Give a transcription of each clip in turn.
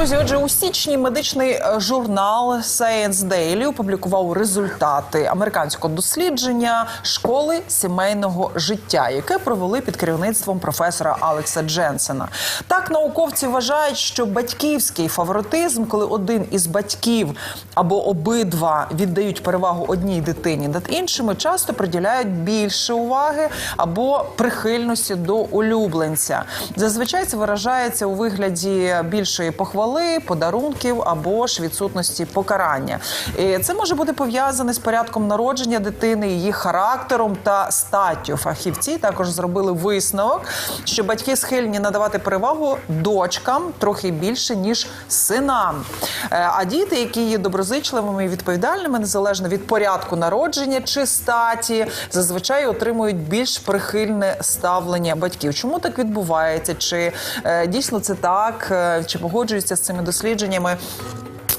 Друзі, отже, у січні медичний е, журнал Science Daily опублікував результати американського дослідження школи сімейного життя, яке провели під керівництвом професора Алекса Дженсена. Так, науковці вважають, що батьківський фаворитизм, коли один із батьків або обидва віддають перевагу одній дитині над іншими, часто приділяють більше уваги або прихильності до улюбленця. Зазвичай це виражається у вигляді більшої похвали, подарунків або ж відсутності покарання. І це може бути пов'язане з порядком народження дитини, її характером та статтю. Фахівці також зробили висновок, що батьки схильні надавати перевагу дочкам трохи більше ніж синам. Е, А діти, які є доброзичливими і відповідальними, незалежно від порядку народження чи статі, зазвичай отримують більш прихильне ставлення батьків. Чому так відбувається? Чи е, дійсно це так? Е, Чи погоджується з цими дослідженнями?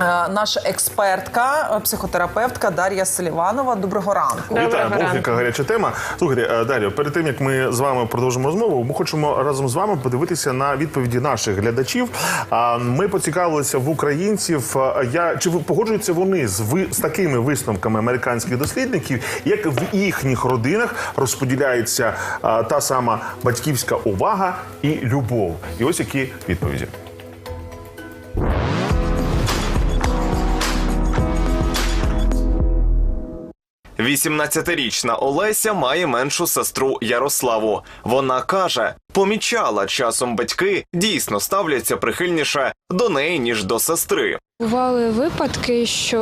е, Наша експертка, е, психотерапевтка Дар'я Селіванова. Доброго ранку. Вітаю, Доброго ранку. яка гаряча тема. Слухайте, е, Дар'я, перед тим як ми з вами продовжимо розмову, ми хочемо разом з вами подивитися на відповіді наших глядачів. А, Ми поцікавилися в українців. Я чи ви- погоджуються вони з ви з такими висновками американських дослідників, як в їхніх родинах розподіляється та сама батьківська увага і любов? І ось які відповіді. 18-річна Олеся має меншу сестру Ярославу. Вона каже, помічала часом батьки дійсно ставляться прихильніше до неї ніж до сестри. Бували випадки, що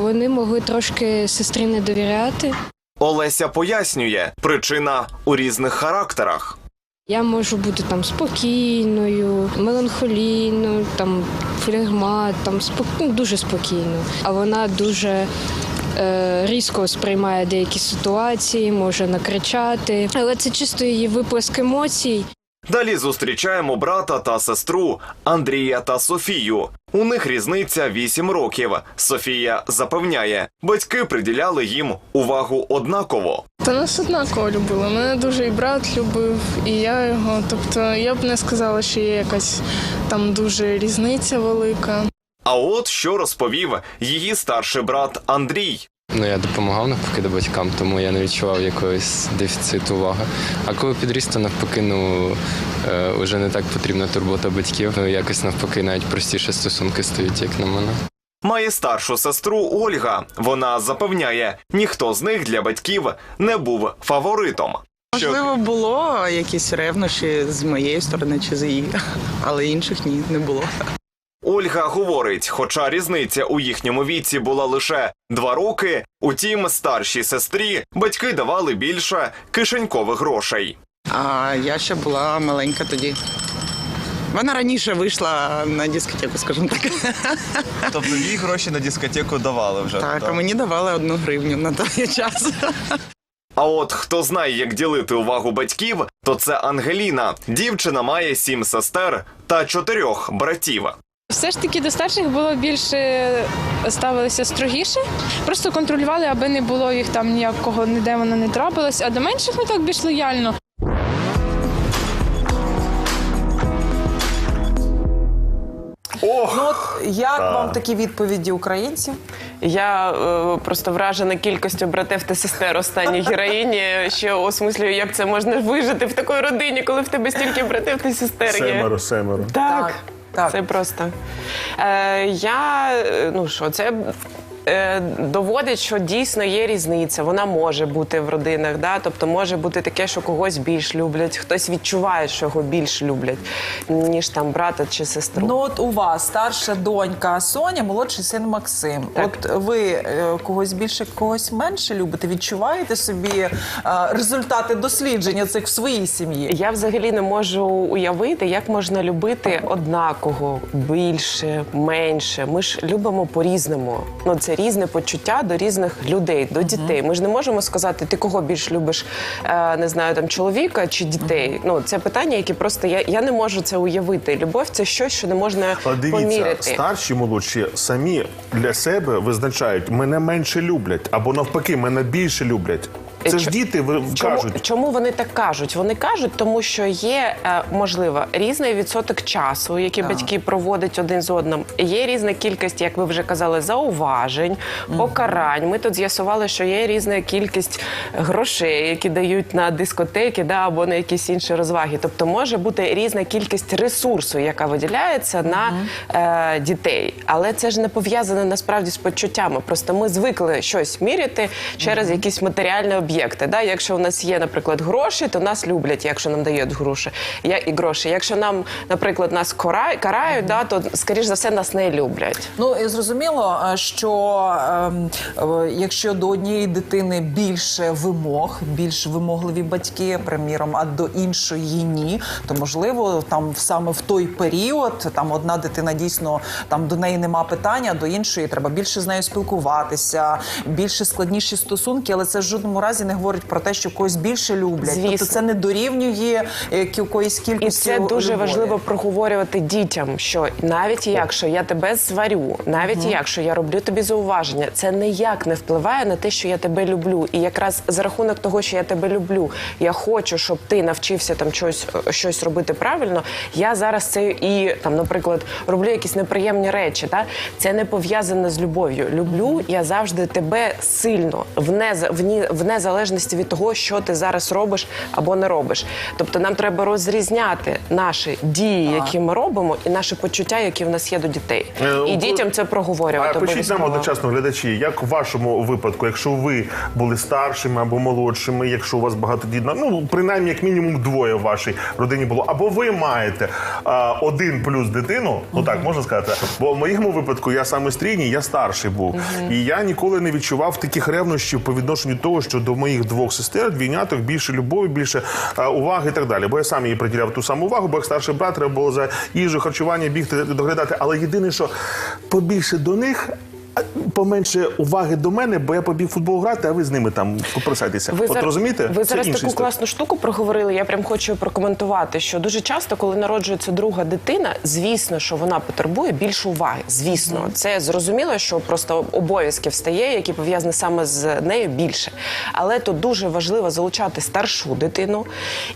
вони могли трошки сестрі не довіряти. Олеся пояснює, причина у різних характерах. Я можу бути там спокійною, меланхолійною, там флегмат, там спок... ну, дуже спокійно. А вона дуже різко сприймає деякі ситуації, може накричати. Але це чисто її виплеск емоцій. Далі зустрічаємо брата та сестру Андрія та Софію. У них різниця 8 років. Софія запевняє, батьки приділяли їм увагу однаково. Та нас однаково любили. Мене дуже і брат любив, і я його. Тобто я б не сказала, що є якась там дуже різниця велика. А от що розповів її старший брат Андрій. Ну, я допомагав навпаки до батькам, тому я не відчував якогось дефіциту уваги. А коли підріс, то навпаки, ну е, вже не так потрібна турбота батьків. Ну, якось навпаки, навіть простіше стосунки стають, як на мене. Має старшу сестру Ольга. Вона запевняє, ніхто з них для батьків не був фаворитом. Можливо, було якісь ревнощі з моєї сторони чи з її, але інших ні, не було. Ольга говорить, хоча різниця у їхньому віці була лише два роки, утім, старшій сестрі батьки давали більше кишенькових грошей. А я ще була маленька тоді. Вона раніше вийшла на дискотеку, скажімо так. Тобто їй гроші на дискотеку давали вже. Так, а мені давали одну гривню на той час. А от хто знає, як ділити увагу батьків, то це Ангеліна. Дівчина має сім сестер та чотирьох братів. Все ж таки до старших було більше ставилися строгіше, просто контролювали, аби не було їх там ніякого ніде воно не трапилось. А до менших ми так більш лояльно. Ох! Ну от як вам такі відповіді українців? Я е, просто вражена кількістю братів та сестер останній героїні, що осмислюю, як це можна вижити в такій родині, коли в тебе стільки братів та сестер є. Семеро, семеро. Так, Так, так. це просто. Е, я, е, ну що, це е, доводить, що дійсно є різниця. Вона може бути в родинах. Да? Тобто може бути таке, що когось більш люблять, хтось відчуває, що його більш люблять, ніж там брата чи сестру. Ну от у вас старша донька Соня, молодший син Максим. Так. От ви е, когось більше, когось менше любите? Відчуваєте собі е, результати дослідження цих в своїй сім'ї? Я взагалі не можу уявити, як можна любити однаково, більше, менше. Ми ж любимо по-різному. Ну це різне почуття до різних людей, до дітей. Ми ж не можемо сказати, ти кого більш любиш, е, не знаю, там чоловіка чи дітей. Ну це питання, які просто я, я не можу це уявити. Любов це щось, що не можна дивіться, поміряти. старші молодші самі для себе визначають, мене менше люблять, або навпаки, мене більше люблять. Це ж діти ви кажуть. чому вони так кажуть? Вони кажуть, тому що є е, можливо різний відсоток часу, який батьки проводять один з одним. Є різна кількість, як ви вже казали, зауважень, покарань. Ми тут з'ясували, що є різна кількість грошей, які дають на дискотеки, да або на якісь інші розваги. Тобто може бути різна кількість ресурсу, яка виділяється на е, дітей. Але це ж не пов'язане насправді з почуттями. Просто ми звикли щось міряти через якісь матеріальні об'єкти. Да? Якщо у нас є, наприклад, гроші, то нас люблять, якщо нам дають гроші. Я і гроші. Якщо нам, наприклад, нас карають, да, то скоріш за все нас не люблять. Ну і зрозуміло, е, що ем, е, якщо до однієї дитини більше вимог, більш вимогливі батьки, приміром, а до іншої ні, то можливо там саме в той період там одна дитина дійсно там до неї нема питання, до іншої треба більше з нею спілкуватися, більше складніші стосунки, але це в жодному разі не говорить про те, що когось більше люблять. Звісно. Тобто це не дорівнює е, якоїсь І це дуже любові. важливо проговорювати дітям, що навіть якщо я тебе сварю, навіть якщо я роблю тобі зауваження, це ніяк не впливає на те, що я тебе люблю. І якраз за рахунок того, що я тебе люблю, я хочу, щоб ти навчився там щось, щось робити правильно. Я зараз це і там, наприклад, роблю якісь неприємні речі. Та це не пов'язане з любов'ю. Люблю я завжди тебе сильно, в нез- в ні- в незалежності від того, що ти зараз робиш або не робиш. Тобто нам треба розрізняти наші дії, які ми робимо, і наші почуття, які в нас є до дітей. Е, І дітям це проговорювати. А пишіть нам одночасно глядачі, як в вашому випадку, якщо ви були старшими або молодшими, якщо у вас багатодітна, ну принаймні як мінімум двоє в вашій родині було, або ви маєте а, один плюс дитину, ну так можна сказати. Бо в моєму випадку я саме стрійній, я старший був, і я ніколи не відчував таких ревнощів по відношенню того, що до моїх двох сестер, двійняток, більше любові, більше а, уваги і так далі. Бо я сам їй приділяв ту саму увагу, бо як старший брат треба було за їжу, харчування бігти доглядати. Але єдине, що побільше до них. А Поменше уваги до мене, бо я побіг футбол грати, а ви з ними там попросайтеся. Ви От зар- розумієте? Ви зараз таку історія. класну штуку проговорили. Я прям хочу прокоментувати, що дуже часто, коли народжується друга дитина, звісно, що вона потребує більше уваги. Звісно, це зрозуміло, що просто обов'язки встає, які пов'язані саме з нею більше. Але тут дуже важливо залучати старшу дитину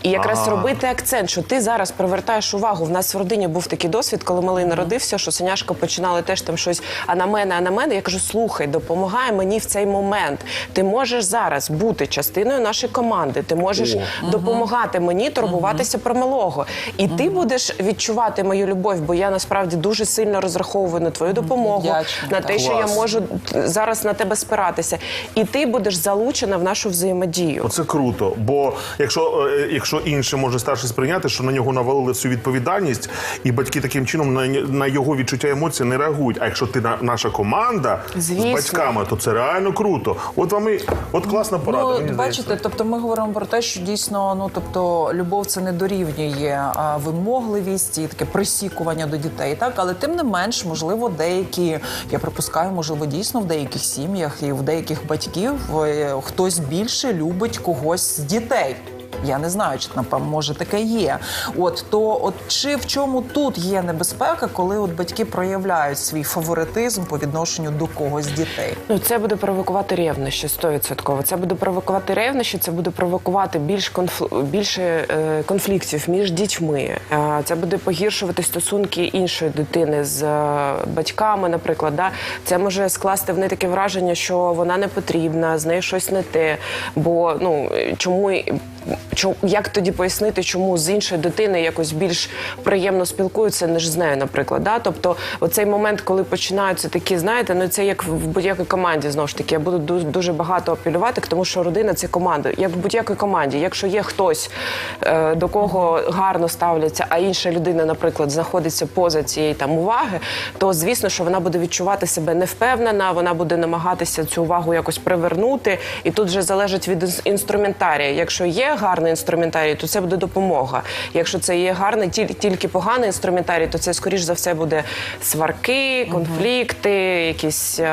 і якраз робити акцент, що ти зараз привертаєш увагу. В нас в родині був такий досвід, коли малий народився, що синяшка починали теж там щось, а на мене, а на мене. Я кажу, слухай, допомагай мені в цей момент. Ти можеш зараз бути частиною нашої команди. Ти можеш допомагати мені турбуватися про малого. І ти будеш відчувати мою любов, бо я насправді дуже сильно розраховую на твою допомогу, Вдячна, на так. те, що я можу зараз на тебе спиратися. І ти будеш залучена в нашу взаємодію. Оце круто. Бо якщо, е, якщо інше може старший сприйняти, що на нього навалили всю відповідальність, і батьки таким чином на, на його відчуття емоцій не реагують. А якщо ти на, наша команда Звісно. з батьками, то це реально круто. От вам і от класна порада. мені Ну, здається. бачите, тобто ми говоримо про те, що дійсно, ну тобто, любов це не дорівнює а, вимогливість і таке присікування до дітей, так але тим не менш, можливо, деякі, я припускаю, можливо, дійсно в деяких сім'ях і в деяких батьків е, хтось більше любить когось з дітей. Я не знаю, чи напевно, може таке є. От то, от чи в чому тут є небезпека, коли от батьки проявляють свій фаворитизм по відношенню до когось дітей? Ну, це буде провокувати ревнощі 100%. Це буде провокувати ревнощі, це буде провокувати більш конфл... більше е, конфліктів між дітьми. Е, це буде погіршувати стосунки іншої дитини з е, батьками, наприклад. Да? Це може скласти в неї таке враження, що вона не потрібна, з нею щось не те. Бо ну чому як тоді пояснити, чому з іншою дитиною якось більш приємно спілкуються, ніж з нею, наприклад. Да? Тобто, оцей момент, коли починаються такі, знаєте, ну це як в будь-якій команді знову ж таки. Я буду дуже, дуже багато апелювати, тому що родина це команда. Як в будь-якій команді, якщо є хтось, е, до кого гарно ставляться, а інша людина, наприклад, знаходиться поза цієї там уваги, то звісно, що вона буде відчувати себе невпевнена, вона буде намагатися цю увагу якось привернути. І тут вже залежить від інструментарія. Якщо є є гарний інструментарій, то це буде допомога. Якщо це є гарний, тіль- тільки поганий інструментарій, то це скоріш за все буде сварки, конфлікти, якісь е,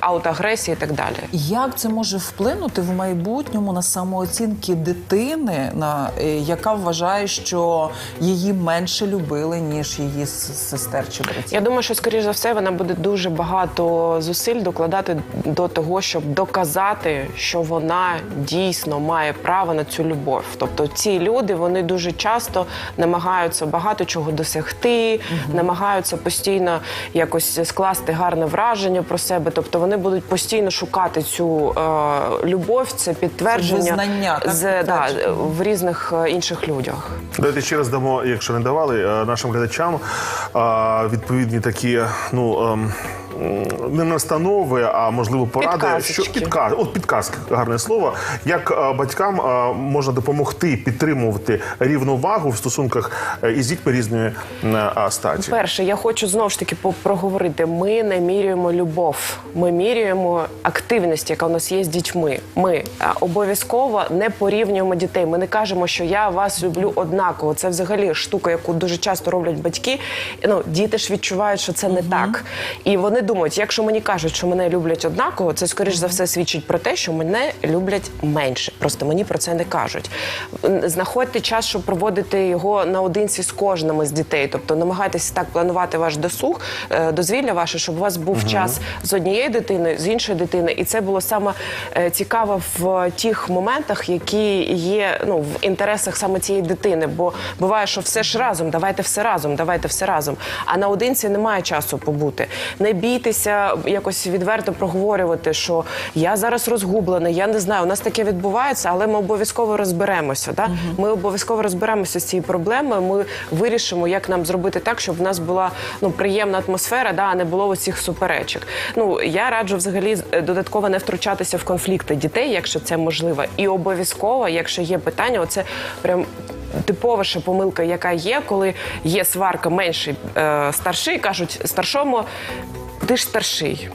аутоагресії і так далі. Як це може вплинути в майбутньому на самооцінки дитини, на е, яка вважає, що її менше любили ніж її сестер чи братів? Я думаю, що скоріш за все вона буде дуже багато зусиль докладати до того, щоб доказати, що вона дійсно має право на цю любов. Тобто ці люди вони дуже часто намагаються багато чого досягти, намагаються постійно якось скласти гарне враження про себе. Тобто вони будуть постійно шукати цю е, любов, це підтвердження Це визнання, так? з да, в різних е, інших людях. Давайте ще раз дамо, якщо не давали, е, нашим глядачам е, відповідні такі, ну. м, Не настанови, а можливо поради, Підказочки. що підказ, от підказки, гарне слово. Як е, батькам е, можна допомогти підтримувати рівновагу в стосунках е, із дітьми різної статі? Перше, я хочу знову ж таки проговорити. Ми не міряємо любов, ми міряємо активність, яка у нас є з дітьми. Ми обов'язково не порівнюємо дітей. Ми не кажемо, що я вас люблю однаково. Це взагалі штука, яку дуже часто роблять батьки. Ну, діти ж відчувають, що це не так. І вони думають, якщо мені кажуть, що мене люблять однаково, це скоріш за все свідчить про те, що мене люблять менше. Просто мені про це не кажуть. Знаходьте час, щоб проводити його наодинці з кожним із дітей. Тобто намагайтеся так планувати ваш досуг, е, дозвілля ваше, щоб у вас був час з однієї дитини, з іншої дитини, і це було саме е, цікаво в тих моментах, які є ну в інтересах саме цієї дитини. Бо буває, що все ж разом, давайте все разом, давайте все разом. А наодинці немає часу побути. Не бійтеся якось відверто проговорювати, що я зараз розгублений, я не знаю. У нас таке відбувається, але ми обов'язково розберемося. Да? Ми обов'язково розберемося з цією проблемою. Ми вирішимо, як нам зробити так, щоб в нас була ну приємна атмосфера, да, а не було оцих суперечок. Ну я раджу взагалі е, додатково не втручатися в конфлікти дітей, якщо це можливо, і обов'язково, якщо є питання, оце прям. Типовіша помилка, яка є, коли є сварка менший е, старший, кажуть старшому, ти ж старший,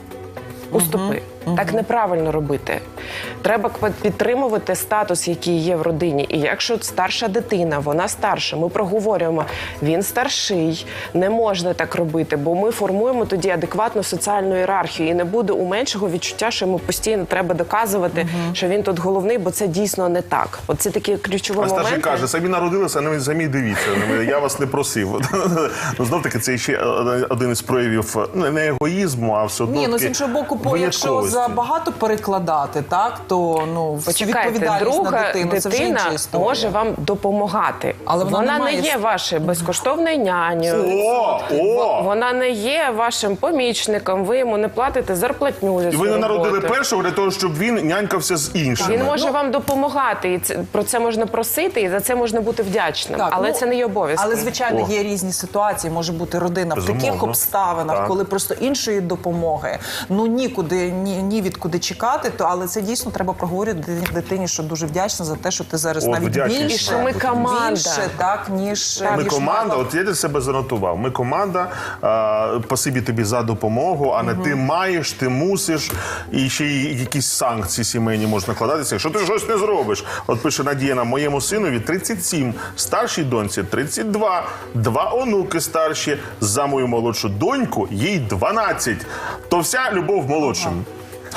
уступи. Так неправильно робити. Треба підтримувати статус, який є в родині. І якщо старша дитина, вона старша, ми проговорюємо, він старший, не можна так робити, бо ми формуємо тоді адекватну соціальну ієрархію. І не буде у меншого відчуття, що йому постійно треба доказувати, що він тут головний, бо це дійсно не так. Оце такі ключові А старший каже, самі народилися, а не самі дивіться. Я вас не просив. Ну, знов таки, це ще один із проявів ну, не егоїзму, а все одно. Ні, ну з іншого боку, по якщо. Забагато перекладати, так то ну Почекайте, відповідальність друга на дитину це вже дитина інша історія. може вам допомагати, Але вона не не має є с- вашою безкоштовною нянею. О, о! Вона не є вашим помічником. Ви йому не платите зарплатню за І ви не народили роботу. першого для того, щоб він нянькався з іншими. Він може Ну, вам допомагати, і це про це можна просити, і за це можна бути вдячним. але ну, це не є обов'язком. Але звичайно О. є різні ситуації. Може бути родина в таких обставинах, Так. коли просто іншої допомоги ну нікуди ні, ні відкуди чекати. То але це дійсно треба проговорити дитині- що дуже вдячна за те, що ти зараз О, навіть вдячність більше що ми команда. більше, так ніж Ми ніж команда, мама. от я для себе занотував. Ми команда, а, спасибі тобі за допомогу, а не ти маєш, ти мусиш, і ще й якісь санкції сімейні можуть накладатися. Якщо ти щось не зробиш. От пише Надія на моєму синові 37, старшій доньці 32, два онуки старші. За мою молодшу доньку їй 12. То вся любов молодшим.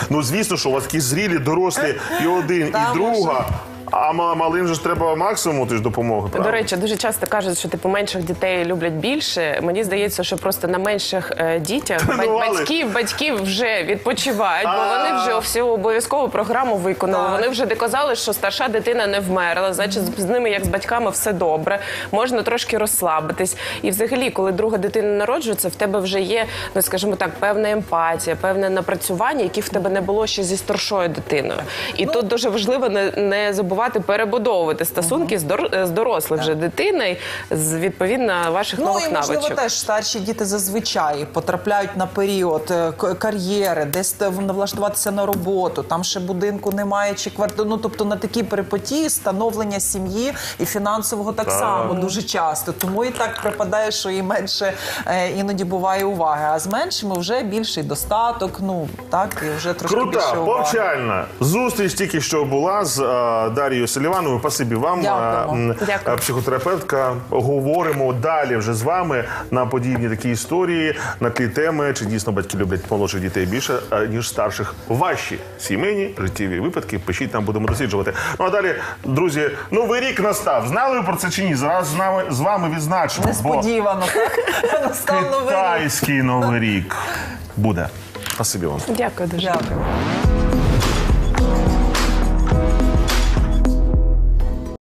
Ну звісно, що у вас такі зрілі, дорослі, і один, і друга. А ма- малим же ж треба максимум ти ж допомоги. До правда? речі, дуже часто кажуть, що типу менших дітей люблять більше. Мені здається, що просто на менших е, дітях Тренували. батьків батьків вже відпочивають, бо А. вони вже всю обов'язкову програму виконали. Вони вже доказали, що старша дитина не вмерла. Значить, з- з ними, як з батьками, все добре. Можна трошки розслабитись. І взагалі, коли друга дитина народжується, в тебе вже є, ну скажімо так, певна емпатія, певне напрацювання, які в тебе не було ще зі старшою дитиною. І тут дуже важливо не, не забувати перебудовувати стосунки з, дор- з дорослою вже дитиною з відповідно ваших Ну нових і можливо навичок. теж старші діти зазвичай потрапляють на період е, к- кар'єри, десь в- влаштуватися на роботу. Там ще будинку немає чи квартири. Ну тобто на такі перипетії становлення сім'ї і фінансового так, само дуже часто. Тому і так припадає, що і менше е, іноді буває уваги. А з меншими вже більший достаток. Ну так і вже трошки Крута, більше уваги. повчальна зустріч тільки що була з е, Дарією Селівановою. Спасибі вам, Дякуємо. Дякую. психотерапевтка. Говоримо далі вже з вами на подібні такі історії, на тлі теми, чи дійсно батьки люблять молодших дітей більше, ніж старших. Ваші сімейні життєві випадки. Пишіть, там будемо досліджувати. Ну а далі, друзі, новий рік настав. Знали ви про це чи ні? Зараз з нами з вами відзначимо. бо Несподівано, так? Настав новий рік. Китайський новий рік буде. Спасибі вам. Дякую дуже. Дякую.